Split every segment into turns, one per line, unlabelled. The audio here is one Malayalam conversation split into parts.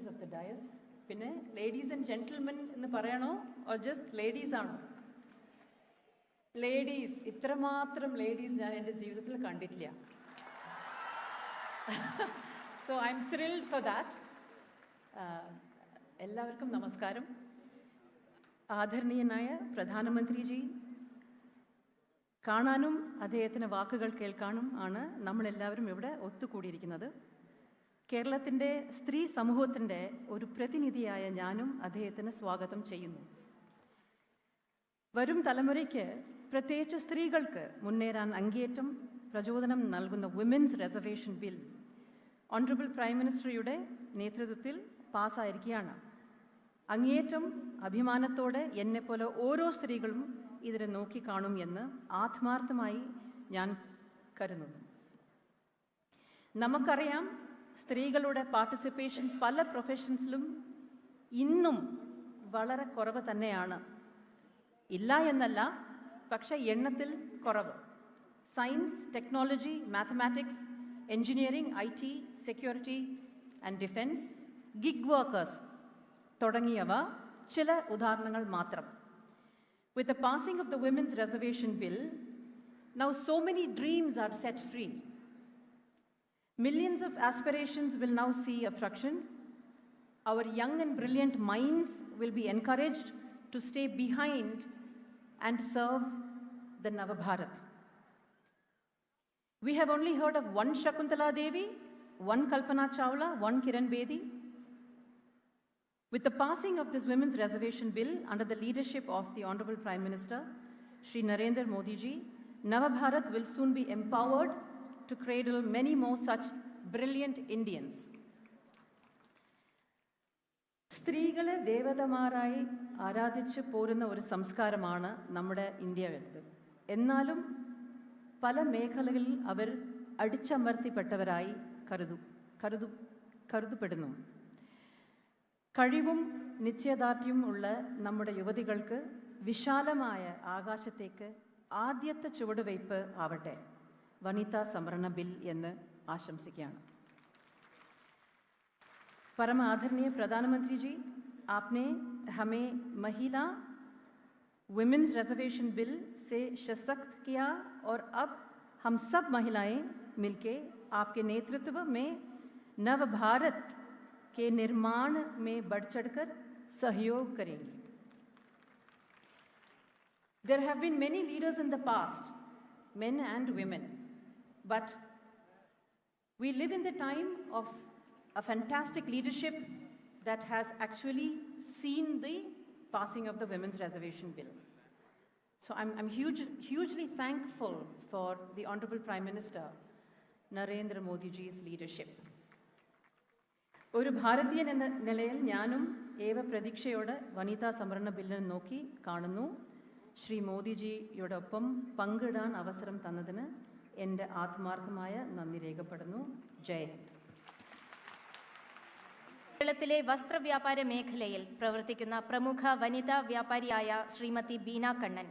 ലേഡീസ് ഓഫ് ദ ഡയസ് പിന്നെ ലേഡീസ് ആൻഡ് ജെന്റിൽമെൻ എന്ന് പറയണോ? ഓർ ജസ്റ്റ് ലേഡീസ് ആണോ? ലേഡീസ് ഇത്രമാത്രം ലേഡീസ് ഞാൻ എന്റെ ജീവിതത്തിൽ കണ്ടിട്ടില്ല. So I'm thrilled for that എല്ലാവർക്കും നമസ്കാരം. ആദരണീയനായ പ്രധാനമന്ത്രിജി കാണാനും അദ്ദേഹത്തിന്റെ വാക്കുകൾ കേൾക്കാനും ആണ് നമ്മളെല്ലാവരും ഇവിടെ ഒത്തുകൂടിയിരിക്കുന്നത്. കേരളത്തിന്റെ സ്ത്രീ സമൂഹത്തിന്റെ ഒരു പ്രതിനിധിയായ ഞാനും അദ്ദേഹത്തിന് സ്വാഗതം ചെയ്യുന്നു. വരും തലമുറയ്ക്ക് പ്രത്യേകിച്ച് സ്ത്രീകൾക്ക് മുന്നേറാൻ അങ്ങേയറ്റം പ്രചോദനം നൽകുന്ന women's reservation bill honourable prime മിനിസ്റ്ററിയുടെ നേതൃത്വത്തിൽ പാസ്സായിരിക്കുകയാണ് അങ്ങേയറ്റം അഭിമാനത്തോടെ എന്നെപ്പോലെ ഓരോ സ്ത്രീകളും ഇതിനെ നോക്കിക്കാണും എന്ന് ആത്മാർത്ഥമായി ഞാൻ കരുതുന്നു. നമുക്കറിയാം സ്ത്രീകളുടെ പാർട്ടിസിപ്പേഷൻ പല പ്രൊഫഷൻസിലും ഇന്നും വളരെ കുറവ് തന്നെയാണ്. ഇല്ല എന്നല്ല പക്ഷെ എണ്ണത്തിൽ കുറവ്. Science technology mathematics engineering I T security and defence gig workers തുടങ്ങിയവ ചില ഉദാഹരണങ്ങൾ മാത്രം. With the passing of the women's reservation bill now so many dreams are set free. Millions of aspirations will now see a fraction. Our young and brilliant minds will be encouraged to stay behind and serve the Navabharat. We have only heard of one Shakuntala Devi, one Kalpana Chawla, one Kiran Bedi. With the passing of this Women's Reservation Bill under the leadership of the Honorable Prime Minister, Sri Narendra Modi ji, Navabharat will soon be empowered to cradle many more such brilliant Indians. സ്ത്രീകളെ ദേവതമാരായി ആരാധിച്ച് പോരുന്ന ഒരു സംസ്കാരമാണ് നമ്മുടെ ഇന്ത്യയുടേത് എന്നാലും പല മേഖലകളിൽ അവർ അടിച്ചമർത്തിപ്പെട്ടവരായി കരുതു കരുതു കരുതപ്പെടുന്നു. കഴിവും നിശ്ചയദാർഢ്യവും ഉള്ള നമ്മുടെ യുവതികൾക്ക് വിശാലമായ ആകാശത്തേക്ക് ആദ്യത്തെ ചുവടുവയ്പ് ആവട്ടെ. വനിതാ സംവരണ ബിൽ എന്ന് ആശംസിക്കുകയാണ് परम आदरणीय प्रधानमंत्री जी आपने हमें महिला वुमेन्स रिजर्वेशन बिल से सशक्त किया और अब हम सब महिलाएं मिलके आपके नेतृत्व में नव भारत के निर्माण में बढ़ चढ़कर सहयोग करेंगी There have been many leaders in the past, men and women, but we live in the time of a fantastic leadership that has actually seen the passing of the Women's Reservation Bill. So I'm, I'm huge, hugely thankful for the Honorable Prime Minister Narendra Modi ji's leadership. ഒരു ഭാരതീയൻ എന്ന നിലയിൽ ഞാനും ഏവ പ്രതീക്ഷയോടെ വനിതാ സംവരണ ബില്ലിനെ നോക്കി കാണുന്നു ശ്രീ മോദിജിയോടൊപ്പം പങ്കിടാൻ അവസരം തന്നതിന് എന്റെ ആത്മാർത്ഥമായ നന്ദി രേഖപ്പെടുന്നു. ജയ്
കേരളത്തിലെ വസ്ത്രവ്യാപാര മേഖലയിൽ പ്രവർത്തിക്കുന്ന പ്രമുഖ വനിതാ വ്യാപാരിയായ ശ്രീമതി ബീന കണ്ണൻ.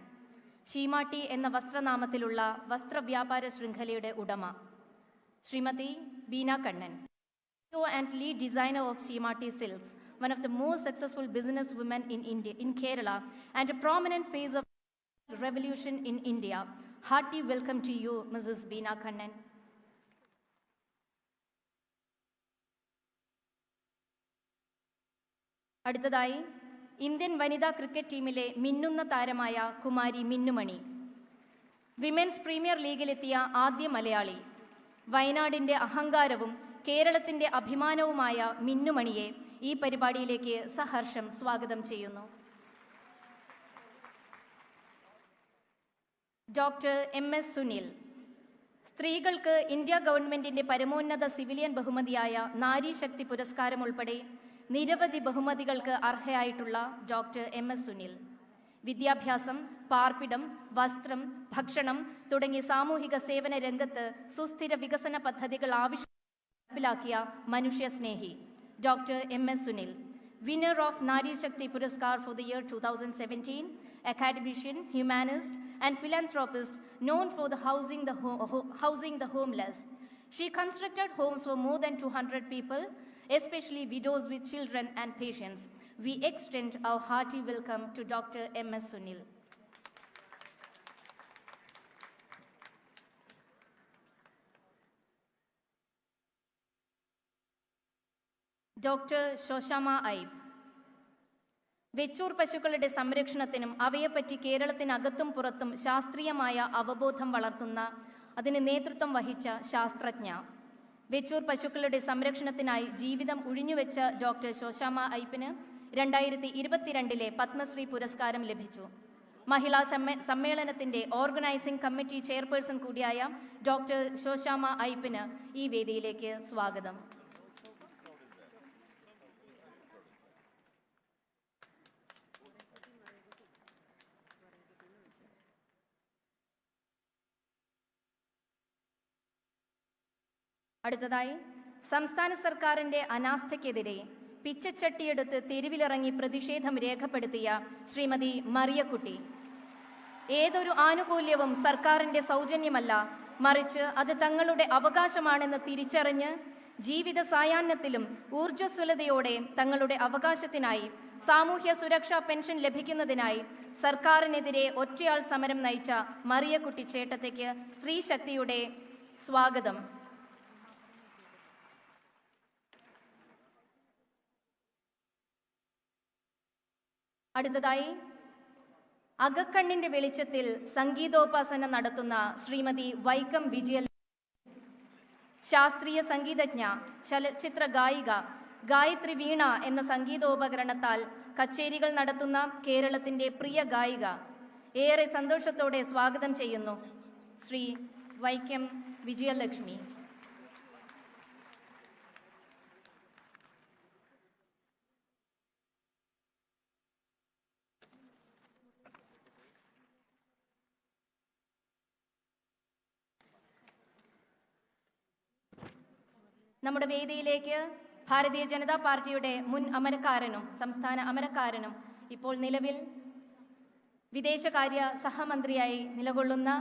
ഷീമാട്ടി എന്ന വസ്ത്രനാമത്തിലുള്ള വസ്ത്രവ്യാപാര ശൃംഖലയുടെ ഉടമ. Shrimati Beena Kannan. CEO and lead designer of Shimati Silks, one of the most successful business women in India, in Kerala, and a prominent face of revolution in India. Hearty welcome to you, Mrs. Beena Kannan. അടുത്തതായി ഇന്ത്യൻ വനിതാ ക്രിക്കറ്റ് ടീമിലെ മിന്നുന്ന താരമായ കുമാരി മിന്നുമണി വിമൻസ് പ്രീമിയർ ലീഗിലെത്തിയ ആദ്യ മലയാളി വയനാടിന്റെ അഹങ്കാരവും കേരളത്തിന്റെ അഭിമാനവുമായ മിന്നുമണിയെ ഈ പരിപാടിയിലേക്ക് സഹർഷം സ്വാഗതം ചെയ്യുന്നു ഡോക്ടർ എം എസ് സുനിൽ. സ്ത്രീകൾക്ക് ഇന്ത്യ ഗവൺമെന്റിന്റെ പരമോന്നത സിവിലിയൻ ബഹുമതിയായ നാരി ശക്തി പുരസ്കാരം ഉൾപ്പെടെ നിരവധി ബഹുമതികൾക്ക് അർഹയായിട്ടുള്ള ഡോക്ടർ എം എസ് സുനിൽ. വിദ്യാഭ്യാസം പാർപ്പിടം വസ്ത്രം ഭക്ഷണം തുടങ്ങി സാമൂഹിക സേവന രംഗത്ത് സുസ്ഥിര വികസന പദ്ധതികൾ ആവശ്യം നടപ്പിലാക്കിയ മനുഷ്യ സ്നേഹി doctor M S Sunil. Winner of Nari Shakti Puraskar for the year two thousand seventeen academician, humanist, and philanthropist known for the housing the, ho housing the homeless. She constructed homes for more than 200 people, especially widows with children and patients. We extend our hearty welcome to Dr. M.S. Sunil. Dr. Shoshama Aib. Vechur പശുക്കളുടെ സംരക്ഷണത്തിനും അവയെപ്പറ്റി കേരളത്തിനകത്തും പുറത്തും ശാസ്ത്രീയമായ അവബോധം വളർത്തുന്ന അതിന് നേതൃത്വം വഹിച്ച ശാസ്ത്രജ്ഞ. വെച്ചൂർ പശുക്കളുടെ സംരക്ഷണത്തിനായി ജീവിതം ഉഴിഞ്ഞുവെച്ച ഡോക്ടർ ശോശാമ ഐപ്പിന് രണ്ടായിരത്തി ഇരുപത്തിരണ്ടിലെ പത്മശ്രീ പുരസ്കാരം ലഭിച്ചു. മഹിളാ സമ്മേ സമ്മേളനത്തിന്റെ ഓർഗനൈസിംഗ് കമ്മിറ്റി ചെയർപേഴ്സൺ കൂടിയായ ഡോക്ടർ ശോശാമ ഐപ്പിന് ഈ വേദിയിലേക്ക് സ്വാഗതം. അടുത്തതായി സംസ്ഥാന സർക്കാരിന്റെ അനാസ്ഥയ്ക്കെതിരെ പിച്ചച്ചട്ടിയെടുത്ത് തെരുവിലിറങ്ങി പ്രതിഷേധം രേഖപ്പെടുത്തിയ ശ്രീമതി മറിയക്കുട്ടി. ഏതൊരു ആനുകൂല്യവും സർക്കാരിന്റെ സൗജന്യമല്ല. മറിച്ച് അത് തങ്ങളുടെ അവകാശമാണെന്ന് തിരിച്ചറിഞ്ഞ് ജീവിത സായാഹ്നത്തിലും ഊർജസ്വലതയോടെ തങ്ങളുടെ അവകാശത്തിനായി സാമൂഹ്യ സുരക്ഷാ പെൻഷൻ ലഭിക്കുന്നതിനായി സർക്കാരിനെതിരെ ഒറ്റയാൾ സമരം നയിച്ച മറിയക്കുട്ടി ചേട്ടത്തേക്ക് സ്ത്രീശക്തിയുടെ സ്വാഗതം. അടുത്തതായി അകക്കണ്ണിന്റെ വെളിച്ചത്തിൽ സംഗീതോപാസന നടത്തുന്ന ശ്രീമതി വൈക്കം വിജയ ശാസ്ത്രീയ സംഗീതജ്ഞ ചലച്ചിത്ര ഗായിക ഗായത്രി വീണ എന്ന സംഗീതോപകരണത്താൽ കച്ചേരികൾ നടത്തുന്ന കേരളത്തിന്റെ പ്രിയ ഗായിക. ഏറെ സന്തോഷത്തോടെ സ്വാഗതം ചെയ്യുന്നു ശ്രീ വൈക്കം വിജയലക്ഷ്മി. നമ്മുടെ വേദിയിലേക്ക് ഭാരതീയ ജനതാ പാർട്ടിയുടെ മുൻ അമരക്കാരനും സംസ്ഥാന അമരക്കാരനും ഇപ്പോൾ നിലവിൽ വിദേശകാര്യ സഹമന്ത്രിയായി നിലകൊള്ളുന്ന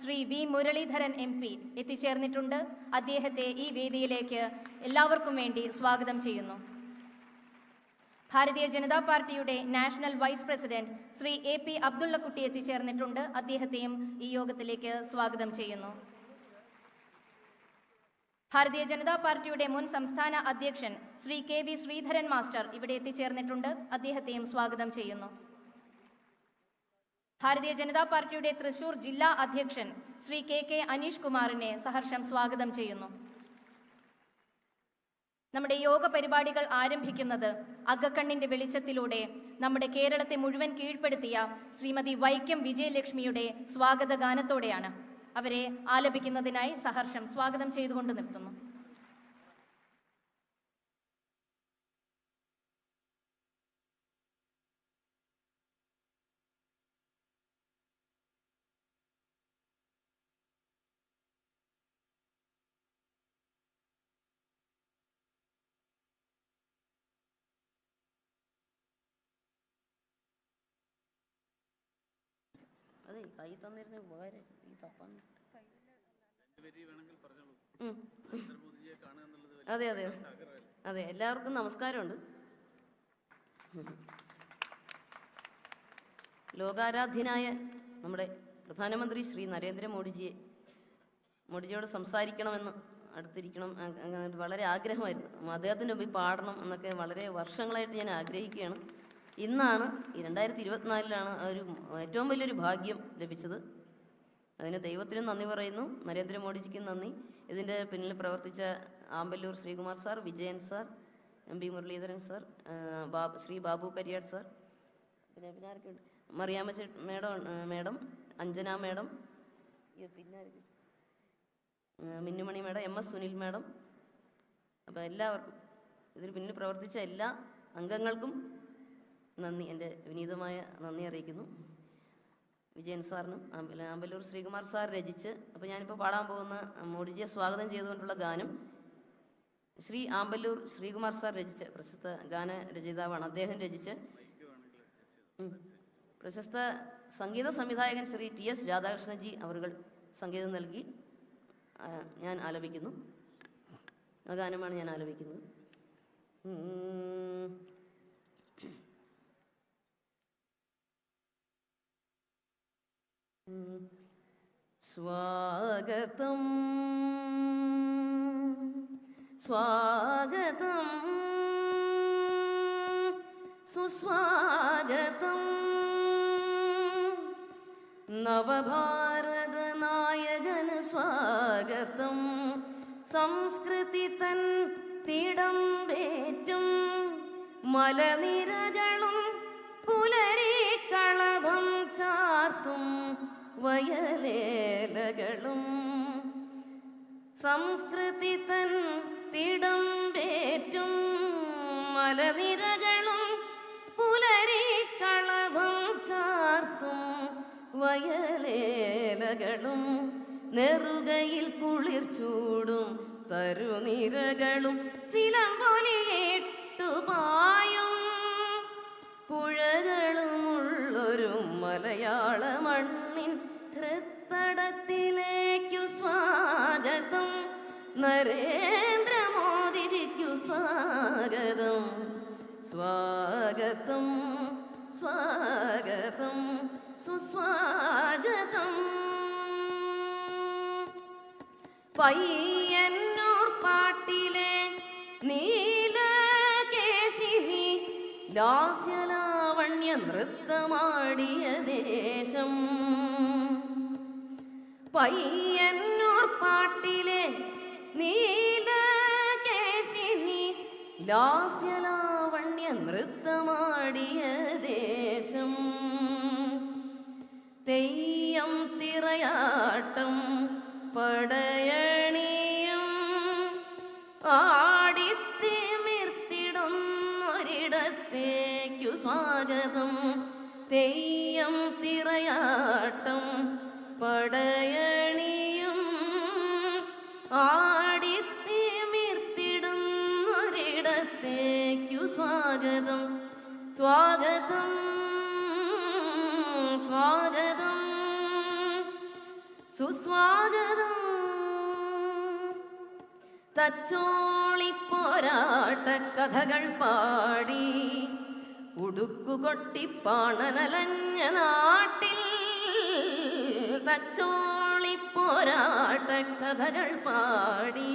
Shri V Muraleedharan M P എത്തിച്ചേർന്നിട്ടുണ്ട്. അദ്ദേഹത്തെ ഈ വേദിയിലേക്ക് എല്ലാവർക്കും വേണ്ടി സ്വാഗതം ചെയ്യുന്നു. ഭാരതീയ ജനതാ പാർട്ടിയുടെ national vice president Shri A P Abdullakutty എത്തിച്ചേർന്നിട്ടുണ്ട്. അദ്ദേഹത്തെയും ഈ യോഗത്തിലേക്ക് സ്വാഗതം ചെയ്യുന്നു. ഭാരതീയ ജനതാ പാർട്ടിയുടെ മുൻ സംസ്ഥാന അധ്യക്ഷൻ Shri K V Sreedharan master ഇവിടെ എത്തിച്ചേർന്നിട്ടുണ്ട്. അദ്ദേഹത്തെയും സ്വാഗതം ചെയ്യുന്നു. ഭാരതീയ ജനതാ പാർട്ടിയുടെ തൃശൂർ ജില്ലാ അധ്യക്ഷൻ ശ്രീ കെ കെ അനീഷ് കുമാറിനെ സഹർഷം സ്വാഗതം ചെയ്യുന്നു. നമ്മുടെ യോഗ പരിപാടികൾ ആരംഭിക്കുന്നത് അഗക്കണ്ണിന്റെ വെളിച്ചത്തിലൂടെ നമ്മുടെ കേരളത്തെ മുഴുവൻ കീഴ്പ്പെടുത്തിയ ശ്രീമതി വൈക്കം വിജയലക്ഷ്മിയുടെ സ്വാഗത ഗാനത്തോടെയാണ് അവരെ ആലപിക്കുന്നതിനായി സഹർഷം സ്വാഗതം ചെയ്തുകൊണ്ട് നിർത്തുന്നു.
അതെ കൈ തന്നിരുന്ന ഉപകാരം ഈ തപ്പാൻ. അതെ അതെ അതെ. എല്ലാവർക്കും നമസ്കാരമുണ്ട്. ലോകാരാധ്യനായ നമ്മുടെ പ്രധാനമന്ത്രി ശ്രീ നരേന്ദ്രമോദിജിയെ മോഡിജിയോട് സംസാരിക്കണമെന്ന് അടുത്തിരിക്കണം. വളരെ ആഗ്രഹമായിരുന്നു. അദ്ദേഹത്തിന്റെ മുമ്പിൽ പാടണം എന്നൊക്കെ വളരെ വർഷങ്ങളായിട്ട് ഞാൻ ആഗ്രഹിക്കുകയാണ്. ഇന്നാണ് രണ്ടായിരത്തി ഇരുപത്തിനാലിലാണ് ഒരു ഏറ്റവും വലിയൊരു ഭാഗ്യം ലഭിച്ചത്. അതിന് ദൈവത്തിനും നന്ദി പറയുന്നു. നരേന്ദ്രമോദിജിക്കും നന്ദി. ഇതിന്റെ പിന്നിൽ പ്രവർത്തിച്ച Amballoor Sreekumar sir Vijayan sir M P Muraleedharan sir Babu Sri Babu Kariyad sir. പിന്നെ പിന്നെ ആരൊക്കെയുണ്ട്? Mariyamma madam madam Anjana madam പിന്നെ Minnumani madam M S Sunil madam. അപ്പോൾ എല്ലാവർക്കും ഇതിന് പിന്നിൽ പ്രവർത്തിച്ച എല്ലാ അംഗങ്ങൾക്കും നന്ദി. എന്റെ വിനീതമായ നന്ദി അറിയിക്കുന്നു. വിജയൻ സാറിനും ആമ്പ- ആമ്പല്ലൂർ ശ്രീകുമാർ സാർ രചിച്ച് അപ്പോൾ ഞാനിപ്പോൾ പാടാൻ പോകുന്ന മോഡിജിയെ സ്വാഗതം ചെയ്തുകൊണ്ടുള്ള ഗാനം ശ്രീ ആമ്പല്ലൂർ ശ്രീകുമാർ സാർ രചിച്ച പ്രശസ്ത ഗാന രചയിതാവാണ്. അദ്ദേഹം രചിച്ച്. പ്രശസ്ത സംഗീത സംവിധായകൻ ശ്രീ ടി എസ് രാധാകൃഷ്ണജി അവർകൾ സംഗീതം നൽകി ഞാൻ ആലപിക്കുന്നു. ആ ഗാനമാണ് ഞാൻ ആലപിക്കുന്നത്. സ്വാഗതം. സ്വാഗതം. സുസ്വാഗതം. നവഭാരത നായകന് സ്വാഗതം. സംസ്കൃതി തൻ തിടം തിടമ്പേറ്റും. മലനിരകളും പുലരി വയലേലകളും. സംസ്കൃതി തൻ തിടം തിടമ്പേറ്റും മലനിരകളും പുലരി കളഭം ചാർത്തും വയലേലകളും. നെറുകയിൽ കുളിർ ചൂടും തരുനിരകളും ചിലമ്പൊലിയിട്ടു പായും. പുഴകളുമുള്ളൊരു മലയാള മണ്ണിൻ നരേന്ദ്രമോദിജിക്കു സ്വാഗതം. സ്വാഗതം സ്വാഗതം സുസ്വാഗതം. പയ്യന്നൂർ പാട്ടിലെ നീലകേശിനി ലാസ്യലാവണ്യ നൃത്തമാടിയ ദേശം. പയ്യന്നൂർ ലാസ്യലാവണ്യ നൃത്തമാടിയ ദേശം. തെയ്യം തിറയാട്ടം പടയണിയും ആടിത്തിമിർത്തിടുന്നൊരിടത്തേക്കു സ്വാഗതം. തെയ്യം തിറയാട്ടം പടയണിയും സുസ്വാഗതം തച്ചോളിപ്പോരാട്ട കഥകൾ പാടി. ഉടുക്കുകൊട്ടി പാണനലഞ്ഞ നാട്ടിൽ തച്ചോളി പോരാട്ട കഥകൾ പാടി.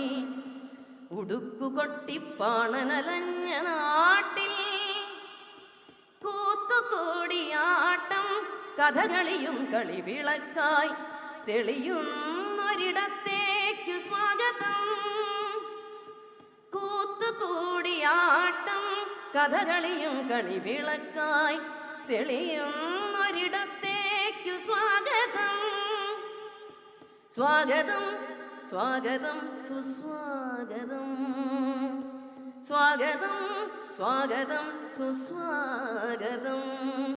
ഉടുക്കുകൊട്ടി പാണനലഞ്ഞ നാട്ടിൽ കൂത്തുകൂടിയാട്ടം കഥകളിയും കളിവിളക്കായി തെളിയുന്നൊരിടത്തേക്കു സ്വാഗതം. കൂത്തുകൂടിയാട്ടം കഥകളിയും കളിവിളക്കായി തെളിയുന്നൊരിടത്തേക്കു സ്വാഗതം. സ്വാഗതം സ്വാഗതം സുസ്വാഗതം. സ്വാഗതം സ്വാഗതം സുസ്വാഗതം.